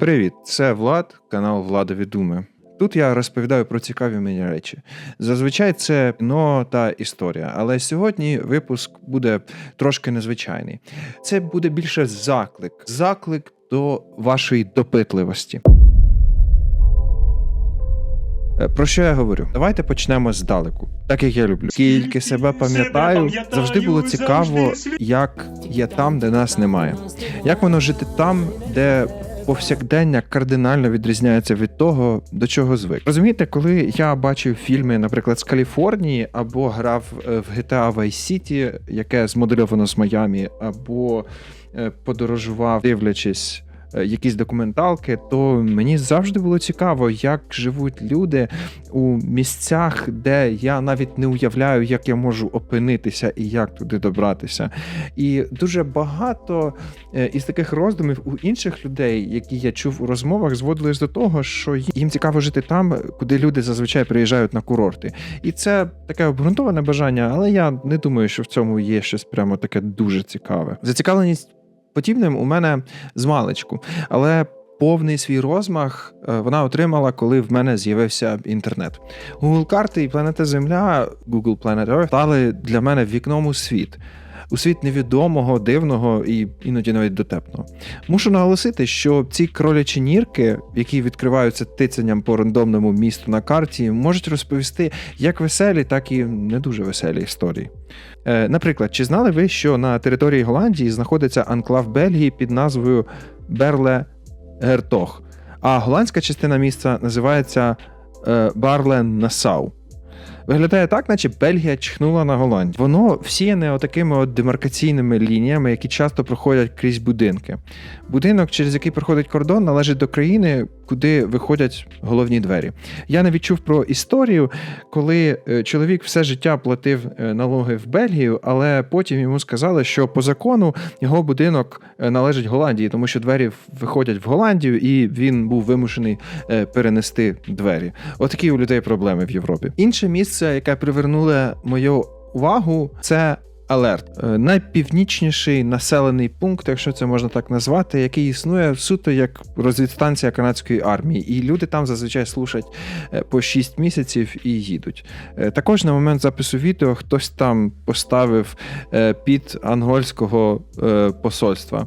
Привіт, це Влад, канал Владові Думи. Тут я розповідаю про цікаві мені речі. Зазвичай це кіно та історія, але сьогодні випуск буде трошки незвичайний. Це буде більше заклик, заклик до вашої допитливості. Е, Про що я говорю? Давайте почнемо здалеку, так як я люблю. Скільки себе пам'ятаю, завжди було цікаво, як є там, де нас немає. Як воно жити там, де повсякдення кардинально відрізняється від того, до чого звик. Розумієте, коли я бачив фільми, наприклад, з Каліфорнії, або грав е, в GTA Vice City, яке змодельовано з Майами, або е, подорожував, дивлячись. Е, Якісь документалки, то мені завжди було цікаво, як живуть люди у місцях, де я навіть не уявляю, як я можу опинитися і як туди добратися. І дуже багато е, із таких роздумів у інших людей, які я чув у розмовах, зводились до того, що їм цікаво жити там, куди люди зазвичай приїжджають на курорти. І це таке обґрунтоване бажання, але я не думаю, що в цьому є щось прямо таке дуже цікаве. Зацікавленість подібним у мене з маличку, але. Повний свій розмах е, вона отримала, коли в мене з'явився інтернет. Google карти і планета Земля, Google Planet Earth стали для мене вікном у світ. У світ невідомого, дивного і іноді навіть дотепного. Мушу наголосити, що ці кролячі нірки, які відкриваються тицянням по рандомному місту на карті, можуть розповісти як веселі, так і не дуже веселі історії. Е, Наприклад, чи знали ви, що на території Голландії знаходиться анклав Бельгії під назвою Берле Гертог, а голландська частина міста називається е, Барлен Насау. Виглядає так, наче Бельгія чхнула на Голландію. Воно всіяне отакими от демаркаційними лініями, які часто проходять крізь будинки. Будинок, через який проходить кордон, належить до країни, куди виходять головні двері. Я не відчув про історію, коли е, чоловік все життя платив е, налоги в Бельгію, але потім йому сказали, що по закону його будинок е, належить Голландії, тому що двері виходять в Голландію, і він був вимушений перенести двері. Отакі у людей проблеми в Європі. Інше місце, яке привернуло мою увагу, це. Алерт Е, найпівнічніший населений пункт, якщо це можна так назвати, який існує суто як розвідстанція канадської армії, і люди там зазвичай слушать е, по 6 місяців і їдуть. Е, Також на момент запису відео хтось там поставив під ангольського посольства.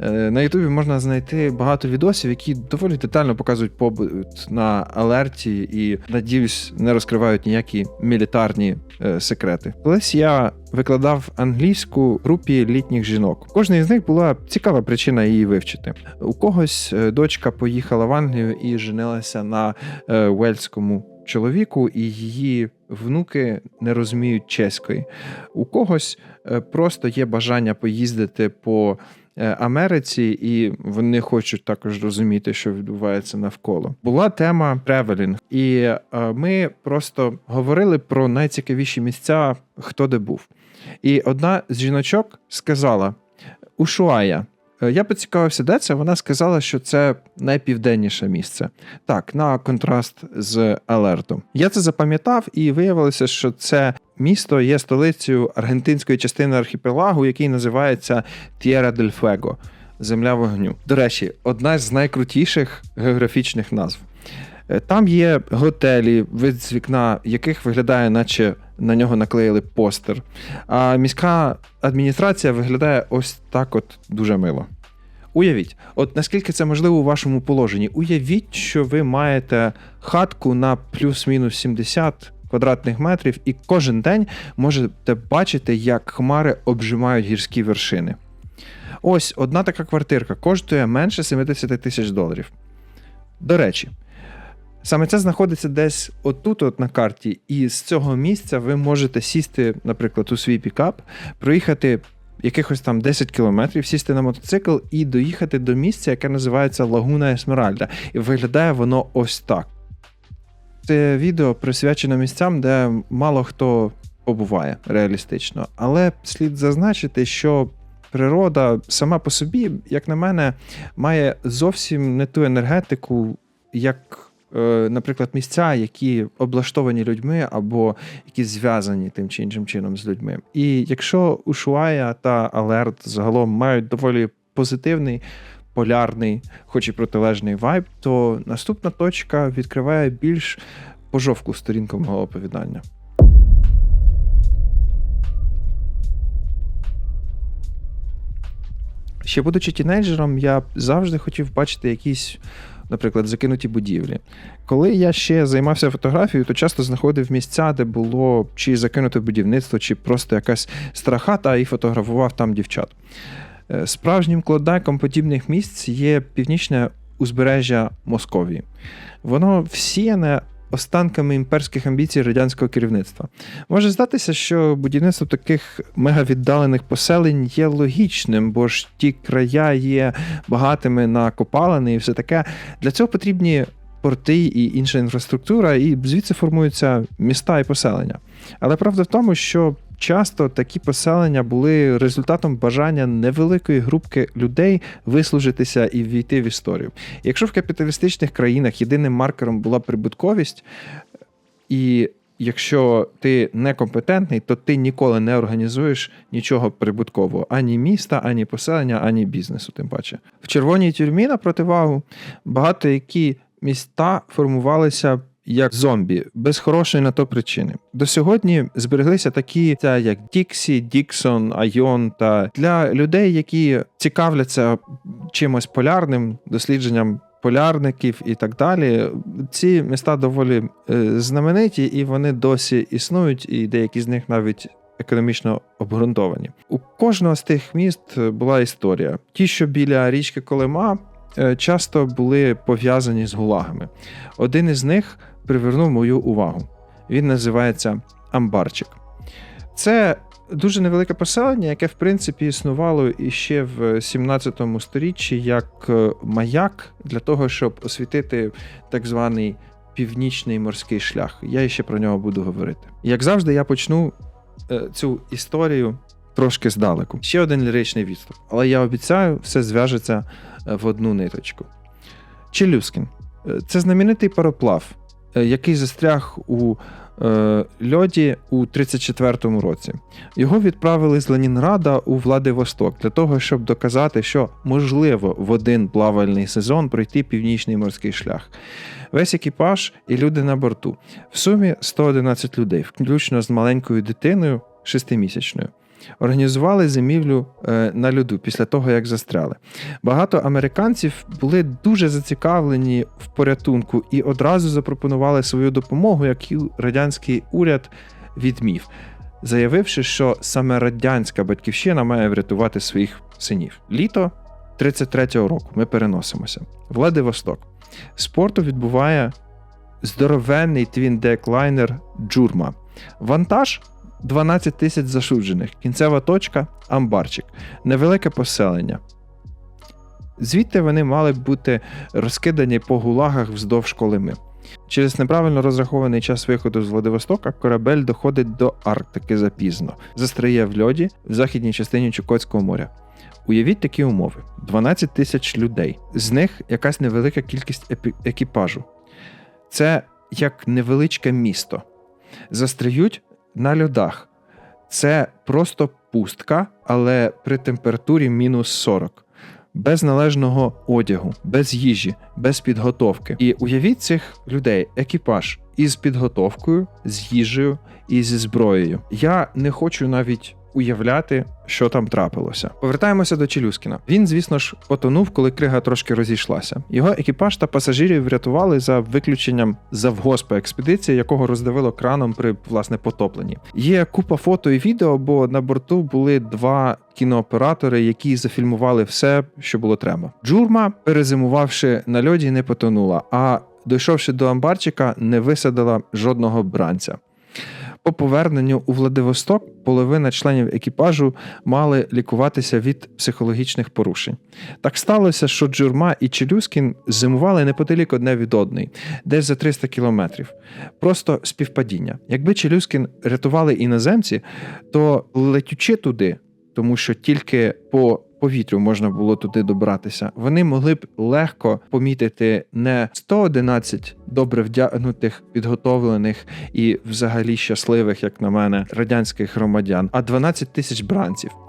Е, На Ютубі можна знайти багато відосів, які доволі детально показують побут на алерті і, надіюсь, не розкривають ніякі мілітарні е, секрети. Колись я викладав англійську групі літніх жінок. У кожної з них була цікава причина її вивчити. У когось е, дочка поїхала в Англію і женилася на е, уельському чоловіку, і її внуки не розуміють чеської. У когось е, просто є бажання поїздити по Америці, і вони хочуть також розуміти, що відбувається навколо. Була тема тревелінг, і е, ми просто говорили про найцікавіші місця, хто де був. І одна з жіночок сказала: Ушуая. Е, Я поцікавився, де це. Вона сказала, що це найпівденніше місце. Так, на контраст з Алертом. Я це запам'ятав, і виявилося, що це місто є столицею аргентинської частини архіпелагу, який називається Т'єра дель Фего Земля вогню. До речі, одна з найкрутіших географічних назв. Е, Там є готелі, вид з вікна яких виглядає, наче на нього наклеїли постер. А міська адміністрація виглядає ось так, от дуже мило. Уявіть, от наскільки це можливо у вашому положенні. Уявіть, що ви маєте хатку на плюс-мінус 70 квадратних метрів, і кожен день можете бачити, як хмари обжимають гірські вершини. Ось одна така квартирка коштує менше 70 тисяч доларів. До речі, Саме це знаходиться десь отут, от на карті, і з цього місця ви можете сісти, наприклад, у свій пікап, проїхати якихось там 10 кілометрів, сісти на мотоцикл і доїхати до місця, яке називається Лагуна Есмеральда. І виглядає воно ось так. Це відео присвячено місцям, де мало хто побуває реалістично. Але слід зазначити, що природа сама по собі, як на мене, має зовсім не ту енергетику, як наприклад, місця, які облаштовані людьми або які зв'язані тим чи іншим чином з людьми. І якщо Ушуая та Алерт загалом мають доволі позитивний полярний, хоч і протилежний вайб, то наступна точка відкриває більш пожовку сторінку мого оповідання. Ще будучи тінейджером, я завжди хотів бачити якісь, наприклад, закинуті будівлі. Коли я ще займався фотографією, то часто знаходив місця, де було чи закинуте будівництво, чи просто якась страхата, і фотографував там дівчат. Е, Справжнім кладайком подібних місць є північне узбережжя Московії. Воно всіяне останками імперських амбіцій радянського керівництва. Може здатися, що будівництво таких мегавіддалених поселень є логічним, бо ж ті края є багатими на копалини і все таке. Для цього потрібні порти і інша інфраструктура, і звідси формуються міста і поселення. Але правда в тому, що часто такі поселення були результатом бажання невеликої групки людей вислужитися і ввійти в історію. Якщо в капіталістичних країнах єдиним маркером була прибутковість, і якщо ти некомпетентний, то ти ніколи не організуєш нічого прибуткового ані міста, ані поселення, ані бізнесу. Тим паче в червоній тюрмі на противагу багато які міста формувалися. Як зомбі, без хорошої на то причини. До сьогодні збереглися такі, та як Діксі, Діксон, Айон та для людей, які цікавляться чимось полярним, дослідженням полярників і так далі. Ці міста доволі е, знамениті, і вони досі існують, і деякі з них навіть економічно обґрунтовані. У кожного з тих міст була історія. Ті, що біля річки Колима, е, часто були пов'язані з гулагами. Один із них привернув мою увагу. Він називається Амбарчик. Це дуже невелике поселення, яке в принципі існувало іще в 17 сторіччі як е, маяк для того, щоб освітити так званий північний морський шлях. Я ще про нього буду говорити. Як завжди, я почну е, цю історію трошки здалеку. Ще один ліричний відступ, але я обіцяю, все зв'яжеться е, в одну ниточку. Челюскін це знаменитий пароплав, який застряг у е, льоді у 34-му році. Його відправили з Ленінграда у Владивосток для того, щоб доказати, що можливо в один плавальний сезон пройти північний морський шлях. Весь екіпаж і люди на борту. В сумі 111 людей, включно з маленькою дитиною шестимісячною. Організували зимівлю е, на льоду після того, як застряли. Багато американців були дуже зацікавлені в порятунку і одразу запропонували свою допомогу, яку радянський уряд відмів, заявивши, що саме радянська батьківщина має врятувати своїх синів. Літо 33-го року ми переносимося. Владивосток. Спорту відбуває здоровенний твін-дек-лайнер Джурма. Вантаж 12 тисяч засуджених. Кінцева точка Амбарчик. Невелике поселення. Звідти вони мали б бути розкидані по гулагах вздовж Колими. Через неправильно розрахований час виходу з Владивостока корабель доходить до Арктики запізно, застряє в льоді в західній частині Чукотського моря. Уявіть такі умови: 12 тисяч людей, з них якась невелика кількість екіпажу. Це як невеличке місто. Застряють на льодах. Це просто пустка, але при температурі мінус 40. Без належного одягу, без їжі, без підготовки. І уявіть цих людей, екіпаж із підготовкою, з їжею і зі зброєю. Я не хочу навіть уявляти, що там трапилося. Повертаємося до Челюскіна. Він, звісно ж, потонув, коли крига трошки розійшлася. Його екіпаж та пасажирів врятували за виключенням завгоспа експедиції, якого роздавило краном при власне потопленні. Є купа фото і відео, бо на борту були два кінооператори, які зафільмували все, що було треба. Джурма, перезимувавши на льоді, не потонула, а дійшовши до амбарчика, не висадила жодного бранця. По поверненню у Владивосток половина членів екіпажу мали лікуватися від психологічних порушень. Так сталося, що Джурма і Челюскін зимували неподалік одне від одної, десь за 300 кілометрів. Просто співпадіння. Якби Челюскін рятували іноземці, то летючи туди, тому що тільки по повітрю можна було туди добратися, вони могли б легко помітити не 111 добре вдягнутих, підготовлених і взагалі щасливих, як на мене, радянських громадян, а 12 тисяч бранців.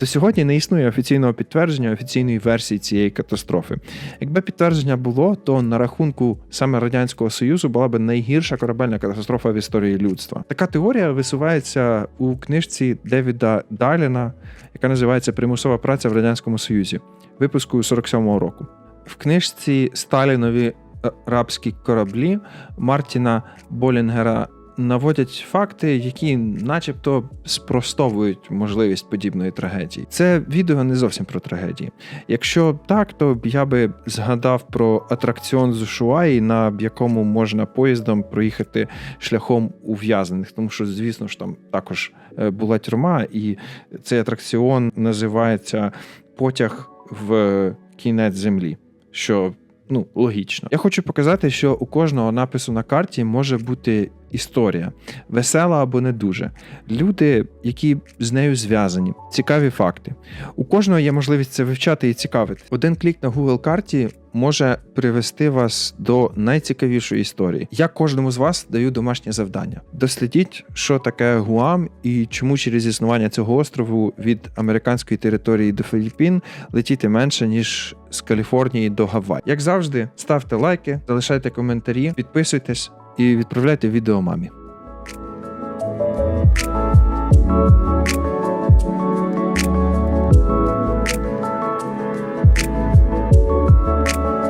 До сьогодні не існує офіційного підтвердження офіційної версії цієї катастрофи. Якби підтвердження було, то на рахунку саме радянського союзу була б найгірша корабельна катастрофа в історії людства. Така теорія висувається у книжці Девіда Дайліна, яка називається Примусова праця в радянському союзі, випуску 47-го року. В книжці Сталінові е, рабські кораблі Мартіна Болінгера наводять факти, які, начебто, спростовують можливість подібної трагедії. Це відео не зовсім про трагедії. Якщо так, то я би згадав про атракціон з Ушуаї, на якому можна поїздом проїхати шляхом ув'язнених, тому що, звісно ж, там також е, була тюрма, і цей атракціон називається Потяг в кінець землі. Що ну, логічно. Я хочу показати, що у кожного напису на карті може бути історія, весела або не дуже. Люди, які з нею зв'язані, цікаві факти. У кожного є можливість це вивчати і цікавити. Один клік на Google карті може привести вас до найцікавішої історії. Я кожному з вас даю домашнє завдання. Дослідіть, що таке Гуам і чому через існування цього острову від американської території до Філіппін летіти менше ніж з Каліфорнії до Гавай. Як завжди, ставте лайки, залишайте коментарі, підписуйтесь і відправляйте відео мамі.